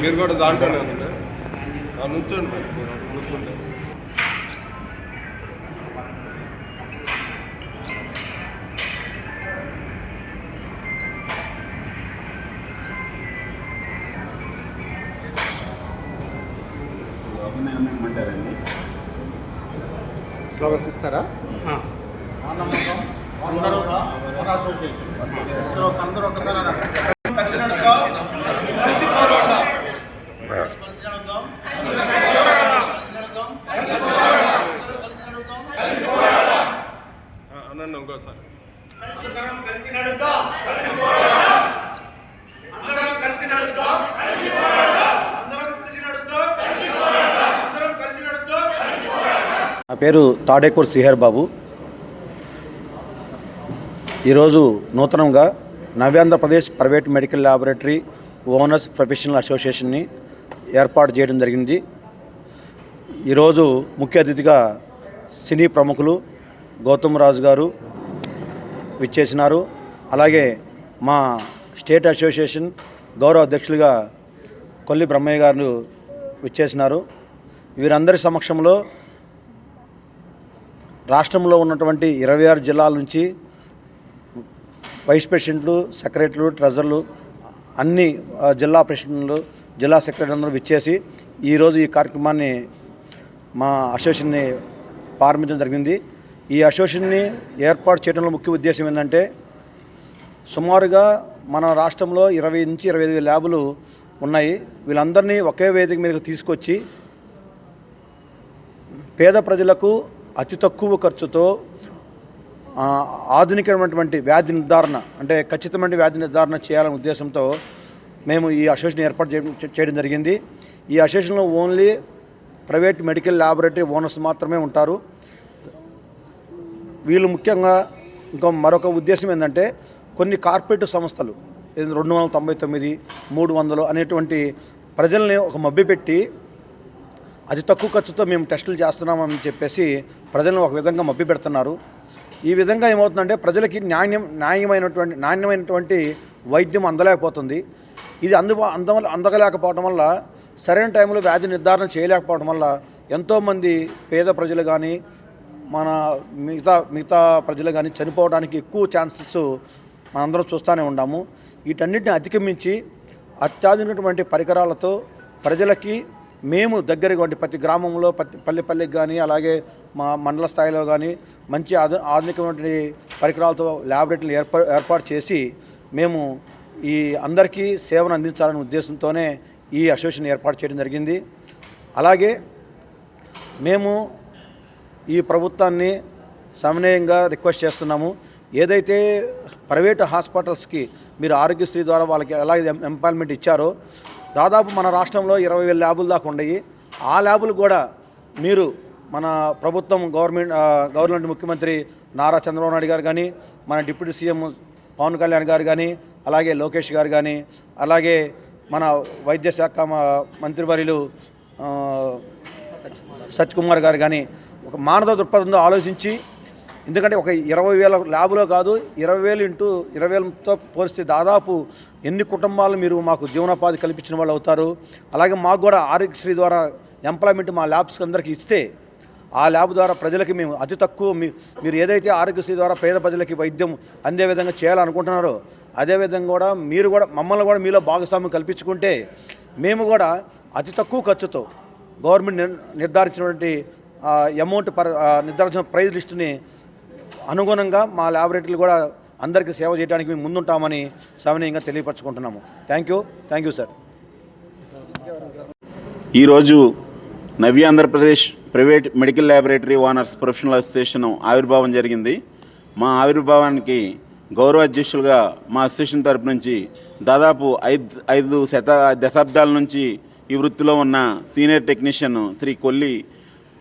మీరు కూడా దాంట్లోనే ఉండండి నుంచోండి మరి. మీరు నుంచుంటే అభినందనమంటారండి స్లోగన్స్ ఇస్తారా అసోసియేషన్. అందరూ ఒక- అందరూ ఒకసారి అనండి. కలిసి నడుద్దాం. కలిసి నడుద్దాం. అందరూ కలిసి నడుద్దాం. ఆ, అనండి ఇంకోసారి అందరం కలిసి నడుద్దాం. కలిసి పోరాడదాం. అందరం కలిసి నడుద్దాం. కలిసి పోరాడదాం. అందరం కలిసి నడుద్దాం. కలిసి పోరాడదాం. అందరం కలిసి నడుద్దాం. నా పేరు తాడేకూర్ శ్రీహర్ బాబు. ఈరోజు నూతనంగా Navyandhrapradesh private medical laboratory owners professional అసోసియేషన్ని ఏర్పాటు చేయడం జరిగింది. ఈరోజు ముఖ్య అతిథిగా సినీ ప్రముఖులు గౌతమ్ రాజు గారు విచ్చేసినారు. అలాగే మా స్టేట్ అసోసియేషన్ గౌరవ అధ్యక్షులుగా కొల్లి బ్రహ్మయ్య గారు విచ్చేసినారు. వీరందరి సమక్షంలో రాష్ట్రంలో ఉన్నటువంటి ఇరవై ఆరు జిల్లాల నుంచి వైస్ ప్రెసిడెంట్లు సెక్రటరీలు ట్రెజర్లు అన్ని జిల్లా ప్రెసిడెంట్లు జిల్లా సెక్రటరీ అందరూ విచ్చేసి ఈరోజు ఈ కార్యక్రమాన్ని మా అసోసియేషన్ని ప్రారంభించడం జరిగింది. ఈ అసోసియేషన్ని ఏర్పాటు చేయడంలో ముఖ్య ఉద్దేశం ఏంటంటే సుమారుగా మన రాష్ట్రంలో ఇరవై నుంచి ఇరవై ఐదు ల్యాబులు ఉన్నాయి. వీళ్ళందరినీ ఒకే వేదిక మీదకి తీసుకొచ్చి పేద ప్రజలకు అతి తక్కువ ఖర్చుతో ఆధునికమైనటువంటి వ్యాధి నిర్ధారణ అంటే ఖచ్చితమైన వ్యాధి నిర్ధారణ చేయాలనే ఉద్దేశంతో మేము ఈ అసోసియేషన్ ఏర్పాటు చేయడం చేయడం జరిగింది. ఈ అసోసియేషన్లో only private medical laboratory owners మాత్రమే ఉంటారు. వీళ్ళు ముఖ్యంగా ఇంకా మరొక ఉద్దేశం ఏంటంటే కొన్ని కార్పొరేట్ సంస్థలు రెండు వందల తొంభై తొమ్మిది మూడు వందలు అనేటువంటి ప్రజల్ని ఒక మభ్యపెట్టి అతి తక్కువ ఖర్చుతో మేము టెస్టులు చేస్తున్నామని చెప్పేసి ప్రజలను ఒక విధంగా మభ్య పెడుతున్నారు. ఈ విధంగా ఏమవుతుందంటే ప్రజలకి న్యాయం న్యాయమైనటువంటి నాణ్యమైనటువంటి వైద్యం అందలేకపోతుంది. ఇది అందు అంద అందగలేకపోవడం వల్ల సరైన టైంలో వ్యాధి నిర్ధారణ చేయలేకపోవడం వల్ల ఎంతోమంది పేద ప్రజలు కానీ మన మిగతా మిగతా ప్రజలు కానీ చనిపోవడానికి ఎక్కువ ఛాన్సెస్ మనందరం చూస్తూనే ఉన్నాము వీటన్నిటిని అధిగమించి అత్యాధునికటువంటి పరికరాలతో ప్రజలకి మేము దగ్గరగా ప్రతి గ్రామంలో ప్రతి పల్లె పల్లెకి కానీ అలాగే మా మండల స్థాయిలో కానీ మంచి ఆధు ఆధునికమైనటువంటి పరికరాలతో ల్యాబొరేటరీలు ఏర్పా ఏర్పాటు చేసి మేము ఈ అందరికీ సేవను అందించాలనే ఉద్దేశంతోనే ఈ అసోసియేషన్ ఏర్పాటు చేయడం జరిగింది. అలాగే మేము ఈ ప్రభుత్వాన్ని సమన్వయంగా రిక్వెస్ట్ చేస్తున్నాము. ఏదైతే ప్రైవేట్ హాస్పిటల్స్కి మీరు ఆరోగ్యశ్రీ ద్వారా వాళ్ళకి ఎలా ఎం- ఎంపాల్మెంట్ ఇచ్చారో దాదాపు మన రాష్ట్రంలో ఇరవై వేల ల్యాబులు దాకా ఉన్నాయి ఆ ల్యాబులు కూడా మీరు మన ప్రభుత్వం గవర్నమెంట్ గవర్నమెంట్ ముఖ్యమంత్రి నారా చంద్రబాబు నాయుడు గారు కానీ మన డిప్యూటీ సీఎం పవన్ కళ్యాణ్ గారు కానీ అలాగే లోకేష్ గారు కానీ అలాగే మన వైద్య శాఖ మంత్రివర్యులు ఆ, సత్ కుమార్ గారు కానీ ఒక మానవ దృక్పథంతో ఆలోచించి ఎందుకంటే ఒక ఇరవై వేల ల్యాబ్లో కాదు ఇరవై వేలు ఇంటూ ఇరవై వేలతో పోలిస్తే దాదాపు ఎన్ని కుటుంబాలు మీరు మాకు జీవనోపాధి కల్పించిన వాళ్ళు అవుతారు? అలాగే మాకు కూడా ఆరోగ్యశ్రీ ద్వారా ఎంప్లాయ్మెంట్ మా ల్యాబ్స్కి అందరికీ ఇస్తే ఆ ల్యాబ్ ద్వారా ప్రజలకి మేము అతి తక్కువ మీ మీరు ఏదైతే ఆరోగ్యశ్రీ ద్వారా పేద ప్రజలకి వైద్యం అందే విధంగా చేయాలనుకుంటున్నారో అదేవిధంగా కూడా మీరు కూడా మమ్మల్ని కూడా మీలో భాగస్వామ్యం కల్పించుకుంటే మేము కూడా అతి తక్కువ ఖర్చుతో గవర్నమెంట్ నిర్- నిర్ధారించినటువంటి అమౌంట్ పర్ నిర్ధారించిన ప్రైజ్ లిస్టుని అనుగుణంగా మా ల్యాబొరేటరీలు కూడా అందరికీ సేవ చేయడానికి మేము ముందుంటామని సవినయంగా తెలియపరచుకుంటున్నాము. Thank you thank you sir ఈరోజు నవ్య Andhra Pradesh private medical laboratory owners professional association ఆవిర్భావం జరిగింది. మా ఆవిర్భావానికి గౌరవ అధ్యక్షులుగా మా అసోసియేషన్ తరపు నుంచి దాదాపు ఐదు ఐదు శత దశాబ్దాల నుంచి ఈ వృత్తిలో ఉన్న సీనియర్ టెక్నీషియన్ శ్రీ కొల్లి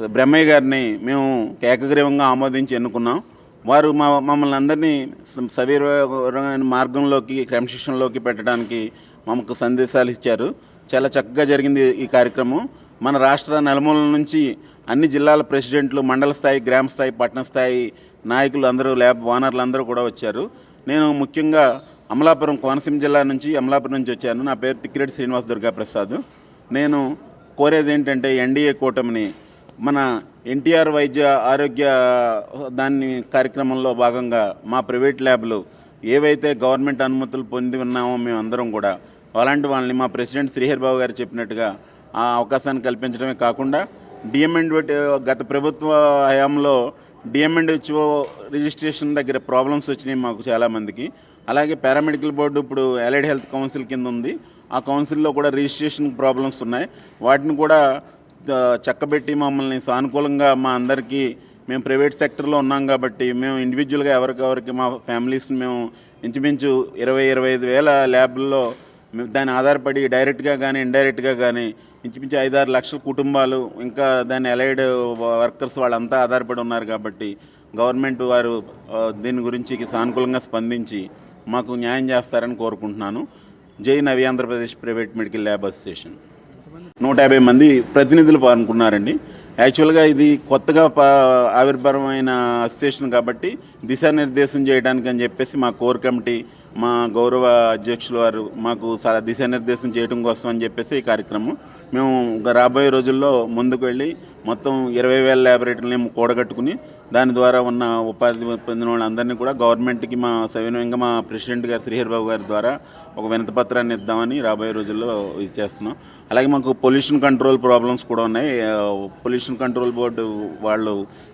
బ్రహ్మయ్య గారిని మేము ఏకగ్రీవంగా ఆమోదించి ఎన్నుకున్నాం. వారు మా మమ్మల్ని అందరినీ సవీరమైన మార్గంలోకి క్రమశిక్షణలోకి పెట్టడానికి మాకు సందేశాలు ఇచ్చారు. చాలా చక్కగా జరిగింది ఈ కార్యక్రమం. మన రాష్ట్ర నలుమూలల నుంచి అన్ని జిల్లాల ప్రెసిడెంట్లు మండల స్థాయి గ్రామ స్థాయి పట్టణ స్థాయి నాయకులు అందరూ ల్యాబ్ ఓనర్లు అందరూ కూడా వచ్చారు. నేను ముఖ్యంగా అమలాపురం కోనసీమ జిల్లా నుంచి అమలాపురం నుంచి వచ్చాను. నా పేరు తిక్కిరెడ్డి శ్రీనివాస్ దుర్గా ప్రసాద్ నేను కోరేది ఏంటంటే ఎన్డీఏ కూటమిని మన ఎన్టీఆర్ వైద్య ఆరోగ్య దాన్ని కార్యక్రమంలో భాగంగా మా ప్రైవేట్ ల్యాబ్లు ఏవైతే గవర్నమెంట్ అనుమతులు పొంది ఉన్నామో మేమందరం కూడా అలాంటి వాళ్ళని మా ప్రెసిడెంట్ శ్రీహరి బాబు గారు చెప్పినట్టుగా ఆ అవకాశాన్ని కల్పించడమే కాకుండా డిఎంఎండ్ గత ప్రభుత్వ హయాంలో డిఎంఎండ్ హెచ్ఓ రిజిస్ట్రేషన్ దగ్గర ప్రాబ్లమ్స్ వచ్చినాయి మాకు చాలామందికి అలాగే పారామెడికల్ బోర్డు ఇప్పుడు అలైడ్ హెల్త్ కౌన్సిల్ కింద ఉంది. ఆ కౌన్సిల్లో కూడా రిజిస్ట్రేషన్ ప్రాబ్లమ్స్ ఉన్నాయి. వాటిని కూడా చక్కబెట్టి మమ్మల్ని సానుకూలంగా మా అందరికీ మేము ప్రైవేట్ సెక్టర్లో ఉన్నాం కాబట్టి మేము ఇండివిజువల్గా ఎవరికెవరికి మా ఫ్యామిలీస్ని మేము ఇంచుమించు ఇరవై ఇరవై ఐదు వేల ల్యాబ్ల్లో మేము దాన్ని ఆధారపడి డైరెక్ట్గా కానీ ఇండైరెక్ట్గా కానీ ఇంచుమించు ఐదారు లక్షల కుటుంబాలు ఇంకా దాని అలైడ్ వర్కర్స్ వాళ్ళంతా ఆధారపడి ఉన్నారు కాబట్టి గవర్నమెంట్ వారు దీని గురించి సానుకూలంగా స్పందించి మాకు న్యాయం చేస్తారని కోరుకుంటున్నాను. జై నవి Andhra Pradesh private medical lab association. నూట యాభై మంది ప్రతినిధులు పాల్గొన్నారండి. యాక్చువల్గా ఇది కొత్తగా పా ఆవిర్భావమైన అసోసియేషన్ కాబట్టి దిశానిర్దేశం చేయడానికి అని చెప్పేసి మా కోర్ కమిటీ మా గౌరవ అధ్యక్షుల వారు మాకు స- దిశానిర్దేశం చేయడం కోసం అని చెప్పేసి ఈ కార్యక్రమం మేము రాబోయే రోజుల్లో ముందుకు వెళ్ళి మొత్తం ఇరవై వేల ల్యాబొరేటరీని కూడగట్టుకుని దాని ద్వారా ఉన్న ఉపాధి పొందిన వాళ్ళందరినీ కూడా గవర్నమెంట్కి మా సవినయంగా మా ప్రెసిడెంట్ గారు శ్రీహరిబాబు గారి ద్వారా ఒక వినతపత్రాన్ని ఇద్దామని రాబోయే రోజుల్లో ఇది చేస్తున్నాం. అలాగే మాకు పొల్యూషన్ కంట్రోల్ ప్రాబ్లమ్స్ కూడా ఉన్నాయి. పొల్యూషన్ కంట్రోల్ బోర్డు వాళ్ళు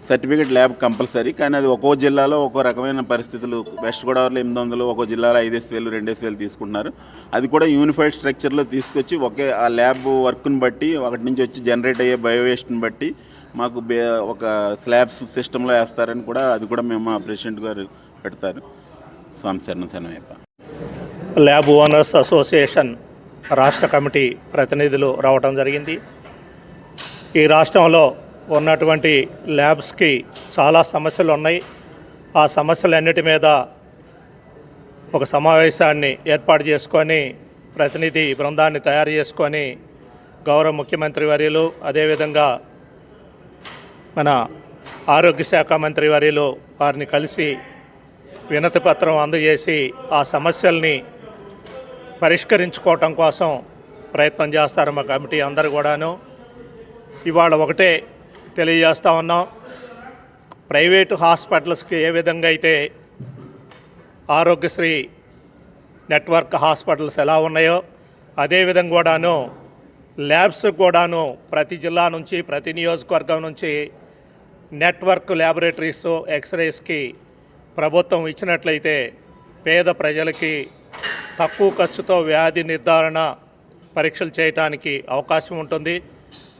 సర్టిఫికేట్ ల్యాబ్ కంపల్సరీ కానీ అది ఒక్కో జిల్లాలో ఒక్కో రకమైన పరిస్థితులు. వెస్ట్ గోదావరిలో ఎనిమిది వందలు ఒక్కో జిల్లాలో ఐదేసి వేలు రెండేసి వేలు తీసుకుంటున్నారు. అది కూడా యూనిఫైడ్ స్ట్రక్చర్లో తీసుకొచ్చి ఒకే ఆ ల్యాబ్ వర్క్ని బట్టి ఒకటి నుంచి వచ్చి జనరేట్ అయ్యే బయోవేస్ట్ని బట్టి మాకు బే ఒక స్లాబ్స్ సిస్టంలో వేస్తారని కూడా అది కూడా మేము మా ప్రెసిడెంట్ గారు పెడతారు. స్వామి శరణం శరణమయ్యప్ప. ల్యాబ్ ఓనర్స్ అసోసియేషన్ రాష్ట్ర కమిటీ ప్రతినిధులు రావటం జరిగింది. ఈ రాష్ట్రంలో ఉన్నటువంటి ల్యాబ్స్కి చాలా సమస్యలు ఉన్నాయి. ఆ సమస్యలన్నిటి మీద ఒక సమావేశాన్ని ఏర్పాటు చేసుకొని ప్రతినిధి బృందాన్ని తయారు చేసుకొని గౌరవ ముఖ్యమంత్రి వర్యులు అదేవిధంగా మన ఆరోగ్య శాఖ మంత్రి వర్యులు వారిని కలిసి వినతి పత్రం అందజేసి ఆ సమస్యల్ని పరిష్కరించుకోవటం కోసం ప్రయత్నం చేస్తారు మా కమిటీ అందరు కూడాను. ఇవాళ ఒకటే తెలియజేస్తా ఉన్నాం. ప్రైవేటు హాస్పిటల్స్కి ఏ విధంగా అయితే ఆరోగ్యశ్రీ నెట్వర్క్ హాస్పిటల్స్ ఎలా ఉన్నాయో అదేవిధంగా కూడాను ల్యాబ్స్ కూడాను ప్రతి జిల్లా నుంచి ప్రతి నియోజకవర్గం నుంచి నెట్వర్క్ ల్యాబొరేటరీస్ ఎక్స్రేస్కి ప్రభుత్వం ఇచ్చినట్లయితే పేద ప్రజలకి తక్కువ ఖర్చుతో వ్యాధి నిర్ధారణ పరీక్షలు చేయడానికి అవకాశం ఉంటుంది.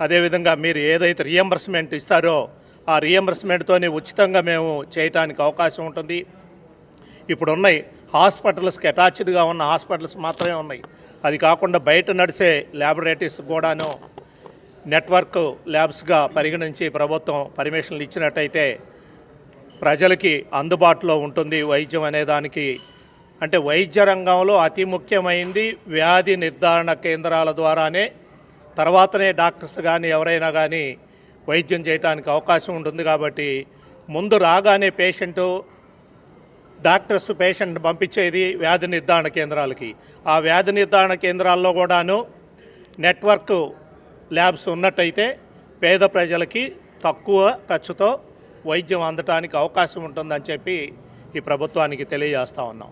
అదేవిధంగా మీరు ఏదైతే రియంబర్స్మెంట్ ఇస్తారో ఆ రియంబర్స్మెంట్తోనే ఉచితంగా మేము చేయటానికి అవకాశం ఉంటుంది. ఇప్పుడు ఉన్నాయి హాస్పిటల్స్కి అటాచ్డ్గా ఉన్న హాస్పిటల్స్ మాత్రమే ఉన్నాయి. అది కాకుండా బయట నడిచే ల్యాబొరేటరీస్ కూడాను నెట్వర్క్ ల్యాబ్స్గా పరిగణించి ప్రభుత్వం పర్మిషన్లు ఇచ్చినట్టయితే ప్రజలకి అందుబాటులో ఉంటుంది వైద్యం అనేదానికి అంటే వైద్య రంగంలో అతి ముఖ్యమైనది వ్యాధి నిర్ధారణ కేంద్రాల ద్వారానే. తర్వాతనే డాక్టర్స్ కానీ ఎవరైనా కానీ వైద్యం చేయడానికి అవకాశం ఉంటుంది కాబట్టి ముందు రాగానే పేషెంటు డాక్టర్స్ పేషెంట్ పంపించేది వ్యాధి నిర్ధారణ కేంద్రాలకి. ఆ వ్యాధి నిర్ధారణ కేంద్రాల్లో కూడాను నెట్వర్క్ ల్యాబ్స్ ఉన్నట్టయితే పేద ప్రజలకి తక్కువ ఖర్చుతో వైద్యం అందటానికి అవకాశం ఉంటుందని చెప్పి ఈ ప్రభుత్వానికి తెలియజేస్తూ ఉన్నాం.